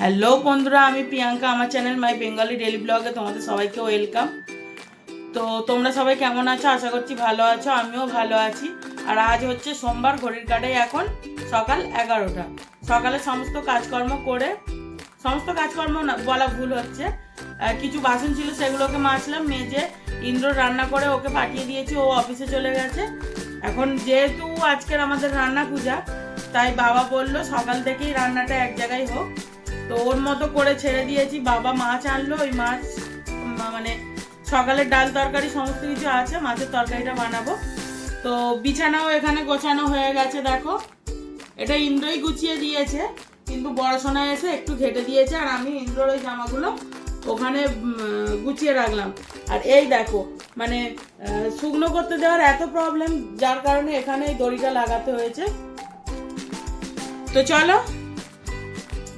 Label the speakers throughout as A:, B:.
A: Hello বন্ধুরা, আমি প্রিয়াঙ্কা, আমার চ্যানেল মাই বেঙ্গলি ডেলি ব্লগে তোমাদের সবাইকে ওয়েলকাম তো তোমরা সবাই কেমন আছো? আশা করছি ভালো আছো, আমিও ভালো আছি। আর আজ হচ্ছে সোমবার, ঘড়ির কাটাই এখন সকাল এগারোটা। সকালে সমস্ত কাজকর্ম করে, সমস্ত কাজকর্ম বলা ভুল হচ্ছে। কিছু বাসন ছিল, সেগুলোকে মাজলাম, মেজে ইন্দ্র রান্না করে ওকে পাঠিয়ে দিয়েছি, ও অফিসে চলে গেছে। এখন যেহেতু আজকের আমাদের রান্না পূজা, তাই বাবা বলল সকাল থেকেই রান্নাটা এক জায়গায় হোক। তো ওর মতো করে ছেড়ে দিয়েছি। বাবা মাছ আনলো, ওই মাছ মানে সকালের ডাল তরকারি সমস্ত কিছু আছে, মাছের তরকারিটা বানাবো। তো বিছানাও এখানে গোছানো হয়ে গেছে, দেখো। এটা ইন্দ্রই গুছিয়ে দিয়েছে, কিন্তু বড়সোনা এসে একটু ঘেটে দিয়েছে, আর আমি ইন্দ্রর ওই জামাগুলো ওখানে গুছিয়ে রাখলাম। আর এই দেখো মানে শুকনো করতে দেওয়ার এত প্রবলেম যার কারণে এখানে দড়িটা লাগাতে হয়েছে। তো চলো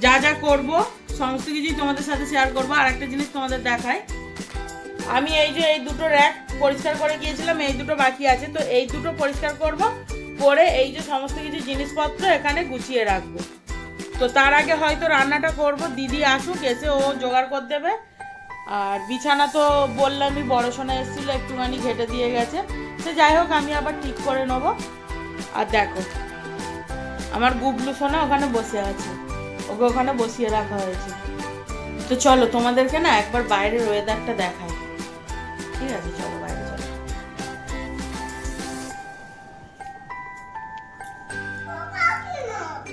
A: যা যা করব, সমস্ত কিছুই তোমাদের সাথে শেয়ার করব, আর একটা জিনিস তোমাদের দেখায় আমি এই যে এই দুটো র্যাক পরিষ্কার করে গিয়েছিলাম, এই দুটো বাকি আছে, তো এই দুটো পরিষ্কার করব, করে এই যে সমস্ত কিছু জিনিসপত্র এখানে গুছিয়ে রাখব। তো তার আগে হয়তো রান্নাটা করব, দিদি আসুক, এসে ও জোগাড় করে দেবে। আর বিছানা তো বললামই, বড় সোনা এসেছিল, একটুখানি ঘেটে দিয়ে গেছে। সে যাই হোক, আমি আবার ঠিক করে নেব। আর দেখো, আমার গুবলু সোনা ওখানে বসে আছে। ওকে ওখানে বসিয়ে রাখা হয়েছে। তো চলো, তোমাদেরকে না একবার বাইরের ওয়েদারটা দেখাই। ঠিক আছে, চলো বাইরে, চলো।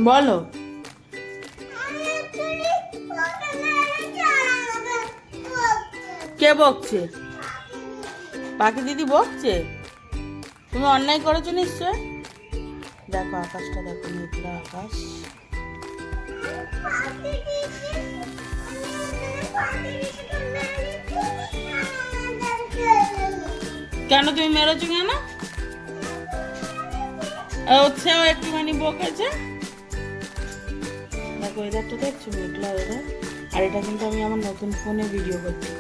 A: বলো। কে বকছে? পাখি দিদি বকছে? তুমি অন্যায় করেছ নিশ্চয়? দেখো আকাশটা, দেখো মেঘলা আকাশ। কেন তুমি মেরেছো কেন? সেও একটুখানি বকেছে। দেখো ওয়েদারটা দেখছ মেঘলা ওয়েদার আর এটা কিন্তু আমি আমার নতুন ফোনে ভিডিও করছি।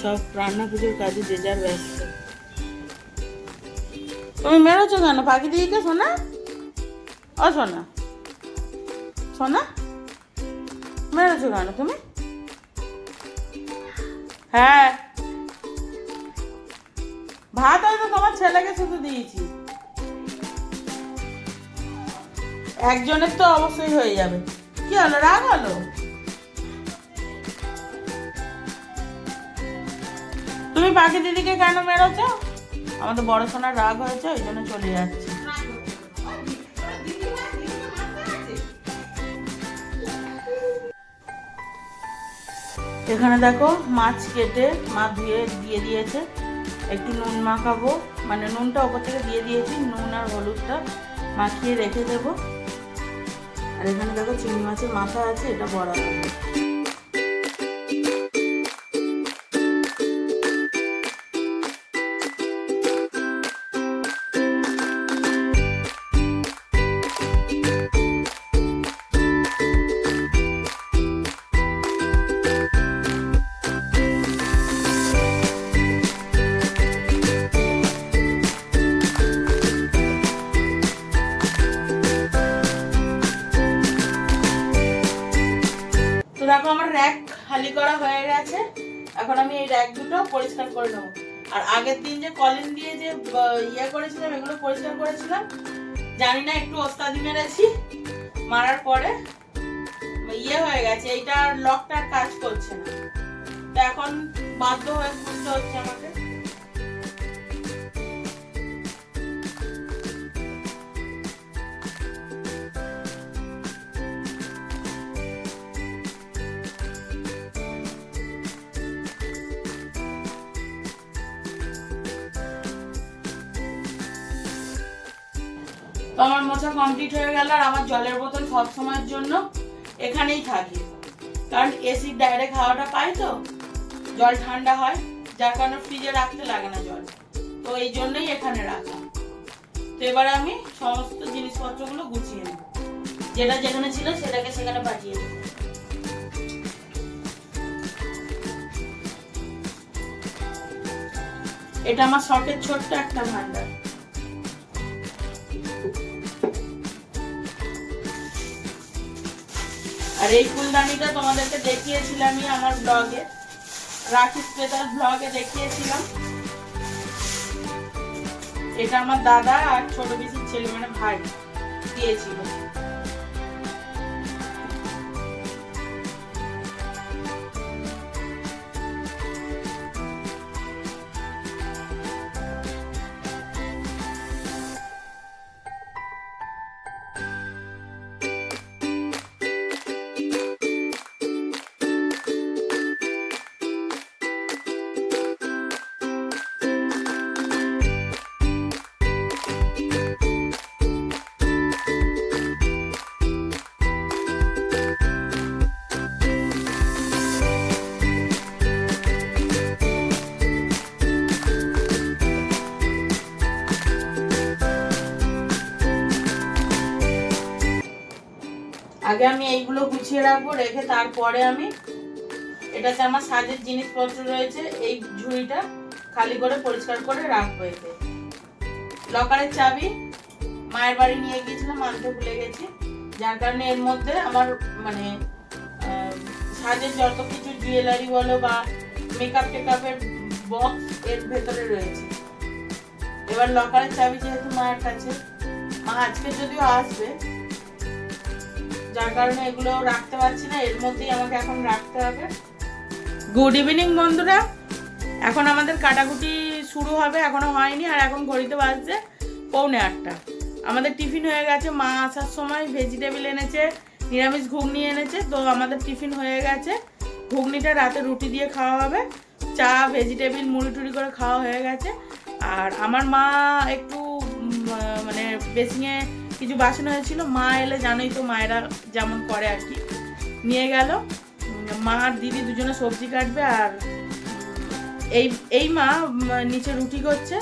A: সব রান্না পুজোর কাজে যে যার ব্যস্ত। তুমি মেরেছো কেন? পাখি দিদিকে শোনা? ও শোনা। শোনা? মেরেছো কেন তুমি? হ্যাঁ। ভাত হয়তো তোমার ছেলেকে শুধু দিয়েছি। একজনের তো অবশ্যই হয়ে যাবে। কি হলো, রাগ হলো? তুমি পাখি দিদিকে কেন মেরেছো? আমাদের বড় সোনার রাগ হয়েছে, ওই জন্য চলে যাচ্ছে। এখানে দেখো মাছ কেটে মা ধুয়ে দিয়ে দিয়েছে। একটু নুন মাখাবো। মানে নুনটা ওপর থেকে দিয়ে দিয়েছি, নুন আর হলুদটা মাখিয়ে রেখে দেবো। আর এখানে দেখো চিংড়ি মাছের মাথা আছে, এটা বড়া দেখো আমার র্যাক খালি করা হয়ে গেছে। এখন আমি এই র্যাক দুটো পরিষ্কার করে নেব। আর আগের দিন যে কলিন দিয়ে যে ইয়ে করেছিলাম, এগুলো পরিষ্কার করেছিলাম, জানি না, একটু ওস্তাদি মেরেছি। মারার পরে ইয়ে হয়ে গেছে এইটার লকটা কাজ করছে না। তো এখন বাধ্য হয়ে খুলতে হচ্ছে আমাকে। আমার মোছা কমপ্লিট হয়ে গেল আর আমার জলের বোতল সব সময়ের জন্য এখানেই থাকে। কারণ এসির ডাইরেক্ট হাওয়াটা পাই তো। জল ঠান্ডা হয়, যার কারণে ফ্রিজে রাখতে লাগে না জল। তো এই জন্যই এখানে রাখা। তো এবারে আমি সমস্ত জিনিসপত্রগুলো গুছিয়ে নেব। যেটা যেখানে ছিল সেটাকে সেখানে পাঠিয়ে দেবো। এটা আমার শখের ছোট্ট একটা ভান্ডার। আর এই ফুলদানিটা তোমাদেরকে দেখিয়েছিলামই আমার ব্লগে রাখি স্পেশাল ব্লগে দেখিয়েছিলাম। এটা আমার দাদা আর ছোট পিসির ছেলে মানে ভাই, দিয়েছিল। আগে আমি এইগুলো গুছিয়ে রাখব, রেখে তারপরে আমি এটাতে আমার সাজের জিনিসপত্র রয়েছে, এই ঝুড়িটা খালি করে পরিষ্কার করে রাখব এতে। লকারের চাবি মায়ের বাড়ি নিয়ে গিয়েছিলাম, আনতে ভুলে গেছি। যার কারণে এর মধ্যে আমার মানে সাজের যত কিছু জুয়েলারি বলো বা মেকআপ টেকআপের বক্স এর ভেতরে রয়েছে। এবার লকারের চাবি যেহেতু মায়ের কাছে, মা আজকে যদিও আসবে যার কারণে এগুলো রাখতে পারছি না, এর মধ্যেই আমাকে এখন রাখতে হবে। গুড ইভিনিং বন্ধুরা। এখন আমাদের কাটাকুটি শুরু হবে, এখনও হয়নি, আর এখন ঘড়িতে বাজছে পৌনে আটটা। আমাদের টিফিন হয়ে গেছে, মা আসার সময় ভেজিটেবিল এনেছে, নিরামিষ ঘুগনি এনেছে, তো আমাদের টিফিন হয়ে গেছে। ঘুগনিটা রাতে রুটি দিয়ে খাওয়া হবে, চা, ভেজিটেবিল, মুড়ি টুড়ি করে খাওয়া হয়ে গেছে। আর আমার মা একটু মানে বেসিংয়ে কিছু বাসন হয়েছিল। মা এলে, জানোই তো মায়েরা যেমন করে আর কি। নিয়ে গেল। মা আর দিদি দুজনে সবজি কাটবে আর এই এই মা নিচে রুটি করছে।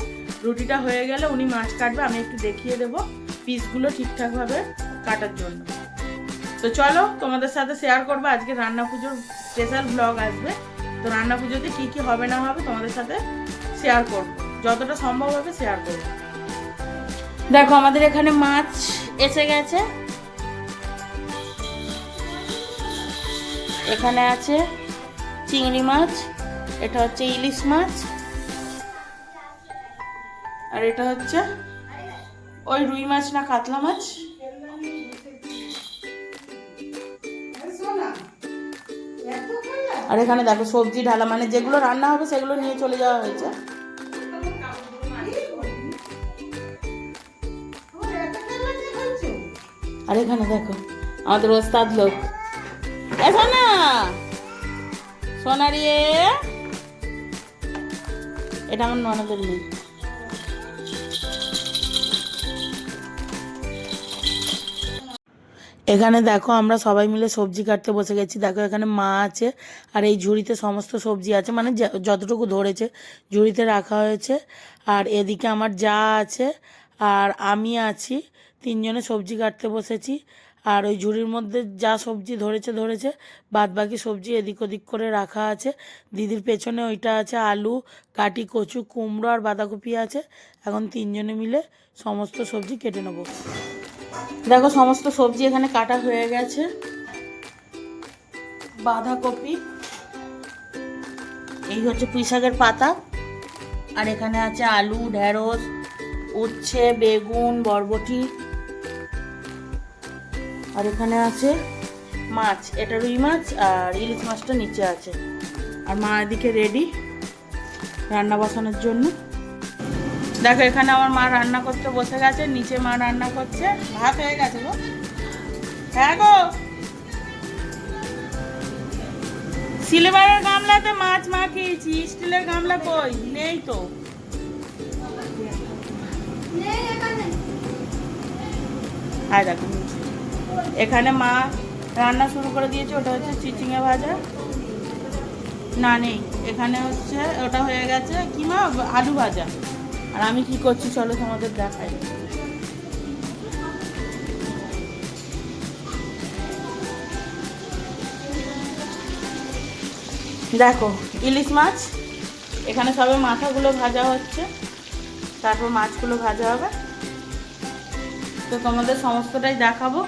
A: রুটিটা হয়ে গেলে উনি মাছ কাটবে, আমি একটু দেখিয়ে দেবো পিসগুলো ঠিকঠাকভাবে কাটার জন্য। তো চলো, তোমাদের সাথে শেয়ার করব। আজকে রান্না পুজোর স্পেশাল ব্লগ আসবে। তো রান্না পুজোতে কী কী হবে না হবে তোমাদের সাথে শেয়ার করব। যতটা সম্ভব হবে শেয়ার করব। দেখো, আমাদের এখানে মাছ এসে গেছে। এখানে আছে চিংড়ি মাছ, এটা হচ্ছে ইলিশ মাছ, আর এটা হচ্ছে ওই রুই মাছ না, কাতলা মাছ। আর এখানে দেখো, সবজি ঢালা মানে যেগুলো রান্না হবে সেগুলো নিয়ে চলে যাওয়া হয়েছে। আর এখানে দেখো, আমাদের ওস্তাদ লোক। না এটা আমার ননদের এখানে দেখো, আমরা সবাই মিলে সবজি কাটতে বসে গেছি। দেখো, এখানে মা আছে, আর এই ঝুড়িতে সমস্ত সবজি আছে। মানে যতটুকু ধরেছে, ঝুড়িতে রাখা হয়েছে। আর এদিকে আমার যা আছে, আর আমি আছি তিনজনে সবজি কাটতে বসেছি। আর ওই ঝুড়ির মধ্যে যা সবজি ধরেছে ধরেছে বাদ বাকি সবজি এদিক ওদিক করে রাখা আছে। দিদির পেছনে ওইটা আছে আলু, কাটি কচু, কুমড়ো আর বাঁধাকপি আছে। এখন তিনজনে মিলে সমস্ত সবজি কেটে নেব। দেখো সমস্ত সবজি এখানে কাটা হয়ে গেছে। বাঁধাকপি, এই হচ্ছে পুঁই শাকের পাতা। আর এখানে আছে আলু, ঢেঁড়স, উচ্ছে, বেগুন, বরবটি। আর এখানে আছে মাছ এটা রুই মাছ আর ইলিশ মাছটা নিচে আছে। আর মা এদিকে রেডি রান্না বসানোর জন্য। দেখো এখানে আমার মা রান্না করতে বসে গেছে নিচে মা রান্না করছে। ভাত হয়ে গেছে গো। হ্যাঁ গো। সিলভারের গামলাতে মাছ মাখিয়েছি স্টিলের গামলা কই? নেই তো। আয় দেখো। এখানে মা রান্না শুরু করে দিয়েছে, ওটা হচ্ছে চিচিঙে ভাজা। না, নেই। এখানে হচ্ছে, ওটা হয়ে গেছে কি মা? আলু ভাজা। আর আমি কি করছি, চলো তোমাদের দেখাই। দেখো, ইলিশ মাছ। এখানে সবে মাথাগুলো ভাজা হচ্ছে। তারপর মাছগুলো ভাজা হবে। তো তোমাদের সমস্তটাই দেখাবো।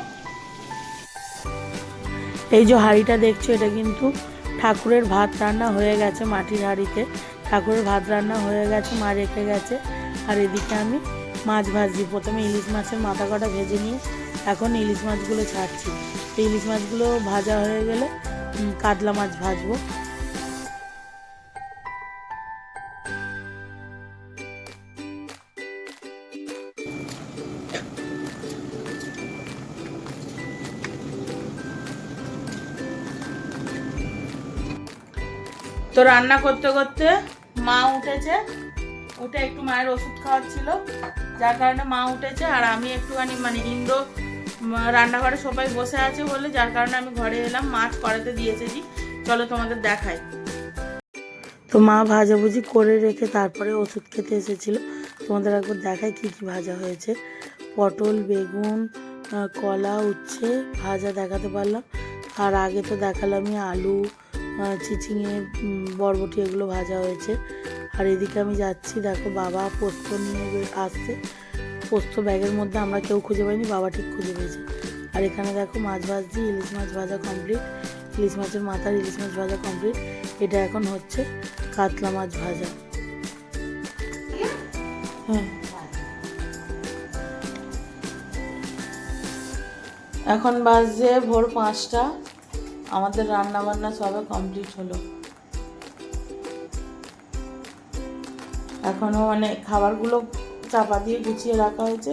A: এই যে হাঁড়িটা দেখছ, এটা কিন্তু ঠাকুরের ভাত রান্না হয়ে গেছে মাটির হাঁড়িতে। ঠাকুরের ভাত রান্না হয়ে গেছে, মা রেখে গেছে। আর এদিকে আমি মাছ ভাজছি। প্রথমে ইলিশ মাছের মাথা কটা ভেজে নিয়ে এখন ইলিশ মাছগুলো ছাড়ছি। ইলিশ মাছগুলো ভাজা হয়ে গেলে কাতলা মাছ ভাজবো। রান্না করতে করতে মা উঠেছে। উঠে একটু মায়ের ওষুধ খাওয়াচ্ছিল। যার কারণে মা উঠেছে আর আমি একটুখানি মানে ইন্দ্র রান্নাঘরে সবাই বসে আছে বলে যার কারণে আমি ঘরে এলাম। মাছ করাতে দিয়েছে জি। চলো তোমাদের দেখাই। তো মা ভাজাভুজি করে রেখে তারপরে ওষুধ খেতে এসেছিল। তোমাদের একবার দেখায় কি কি ভাজা হয়েছে। পটল, বেগুন কলা, উচ্ছে, ভাজা দেখাতে পারলাম। আর আগে তো দেখালামই আলু উম, বরবটি এগুলো ভাজা হয়েছে। আর এদিকে আমি যাচ্ছি দেখো বাবা পোস্ত নিয়ে আসছে। পোস্ত ব্যাগের মধ্যে আমরা কেউ খুঁজে পাইনি বাবা ঠিক খুঁজে পেয়েছে। আর এখানে দেখো মাছ ভাজছি ইলিশ মাছ ভাজা কমপ্লিট ইলিশ মাছের মাথার ইলিশ মাছ ভাজা কমপ্লিট এটা এখন হচ্ছে কাতলা মাছ ভাজা। হ্যাঁ। এখন বাজে ভোর পাঁচটা। আমাদের রান্না বান্না সবে কমপ্লিট হলো। এখনও মানে খাবারগুলো চাপা দিয়ে গুছিয়ে রাখা হয়েছে।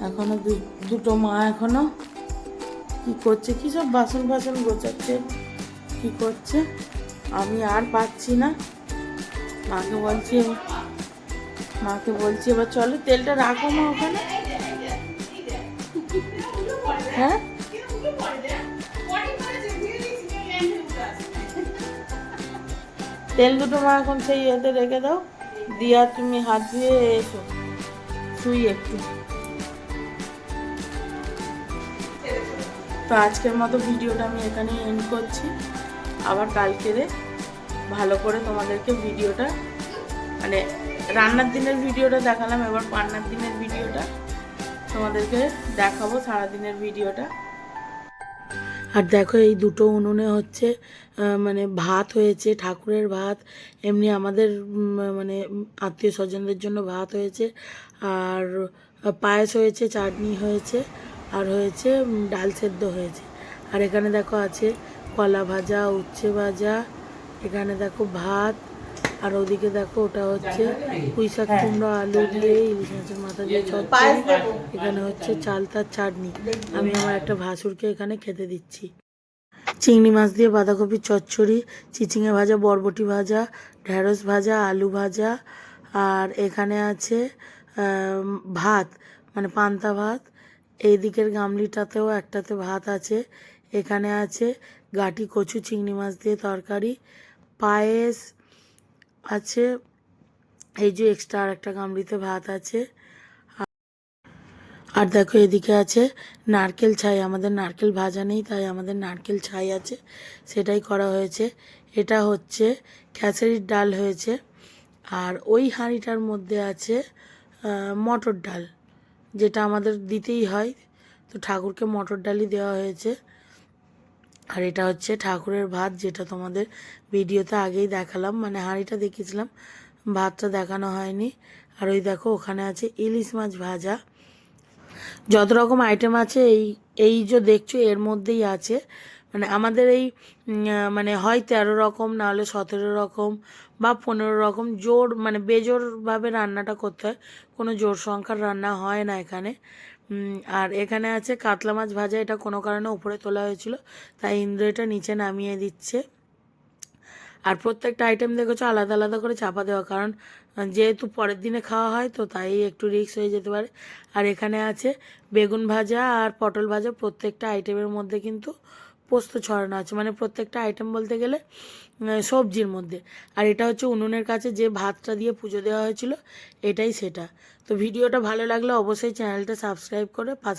A: এখনও দু- দুটো মা এখনও কি করছে, কি সব বাসন বাসন গোছাচ্ছে, কি করছে, আমি আর পাচ্ছি না। মাকে বলছি মাকে বলছি, এবার চলো তেলটা রাখো মা ওখানে। হ্যাঁ? তেল দুটো মা এখন সেই ইয়েতে রেখে দাও। দিয়া তুমি হাত ধুয়ে এসো। শুই একটু। তো আজকের মতো ভিডিওটা আমি এখানেই এন্ড করছি। আবার কালকেরে ভালো করে তোমাদেরকে ভিডিওটা মানে রান্নার দিনের ভিডিওটা দেখালাম, এবার পান্নার দিনের ভিডিওটা তোমাদেরকে দেখাবো সারাদিনের ভিডিওটা। আর দেখো এই দুটো উনুনে হচ্ছে মানে ভাত হয়েছে, ঠাকুরের ভাত, এমনি আমাদের মানে আত্মীয় স্বজনদের জন্য ভাত হয়েছে, আর পায়েস হয়েছে, চাটনি হয়েছে, আর হয়েছে ডাল সেদ্ধ হয়েছে। আর এখানে দেখো আছে কলা ভাজা, উচ্ছে ভাজা, এখানে দেখো ভাত আর ওদিকে দেখো ওটা হচ্ছে পুঁই শাক কুমড়ো আলু দিয়ে ইলিশ মাছের মাথা দিয়ে চচ্চড়ি। এখানে হচ্ছে চালতার চাটনি। আমি আমার একটা ভাসুরকে এখানে খেতে দিচ্ছি। চিংড়ি মাছ দিয়ে বাঁধাকপির চচ্চড়ি চিচিঙে ভাজা বরবটি ভাজা ঢ্যাঁড়স ভাজা আলু ভাজা আর এখানে আছে ভাত মানে পান্তা ভাত। এই দিকের গামলিটাতেও একটাতে ভাত আছে। এখানে আছে গাটি কচু চিংড়ি মাছ দিয়ে তরকারি পায়েস আছে। এই যে এক্সট্রা আর একটা গামলিতে ভাত আছে। আর দেখো এদিকে আছে নারকেল ছাই। আমাদের নারকেল ভাজা নেই, তাই আমাদের নারকেল ছাই আছে। সেটাই করা হয়েছে। এটা হচ্ছে খেসারির ডাল হয়েছে। আর ওই হাঁড়িটার মধ্যে আছে মটর ডাল, যেটা আমাদের দিতেই হয়। তো ঠাকুরকে মটর ডালই দেওয়া হয়েছে। আর এটা হচ্ছে ঠাকুরের ভাত, যেটা তোমাদের ভিডিওতে আগেই দেখালাম। মানে হাঁড়িটা দেখিয়েছিলাম, ভাতটা দেখানো হয়নি। আর ওই দেখো, ওখানে আছে ইলিশ মাছ ভাজা। যত রকম আইটেম আছে, এই এই যে দেখছ, এর মধ্যেই আছে। মানে আমাদের এই মানে হয় তেরো রকম, না হলে সতেরো রকম বা পনেরো রকম। জোর মানে বেজোরভাবে রান্নাটা করতে হয়। কোনো জোর সংখ্যার রান্না হয় না এখানে। আর এখানে আছে কাতলা মাছ ভাজা, এটা কোনো কারণে উপরে তোলা হয়েছিল, তাই ইন্দ্র এটা নিচে নামিয়ে দিচ্ছে। আর প্রত্যেকটা আইটেম দেখেছ, আলাদা আলাদা করে চাপা দেওয়া, কারণ যেহেতু পরের দিনে খাওয়া হয়, তো তাই একটু রিস্ক হয়ে যেতে পারে। আর এখানে আছে বেগুন ভাজা আর পটল ভাজা, প্রত্যেকটা আইটেমের মধ্যে কিন্তু পোস্ত ছড়ানো আছে মানে প্রত্যেকটা আইটেম বলতে গেলে সবজির মধ্যে। আর এটা হচ্ছে উনুনের কাছে যে ভাতটা দিয়ে পুজো দেওয়া হয়েছিল, এটাই সেটা। তো ভিডিওটা ভালো লাগলে অবশ্যই চ্যানেলটা সাবস্ক্রাইব করে পাশে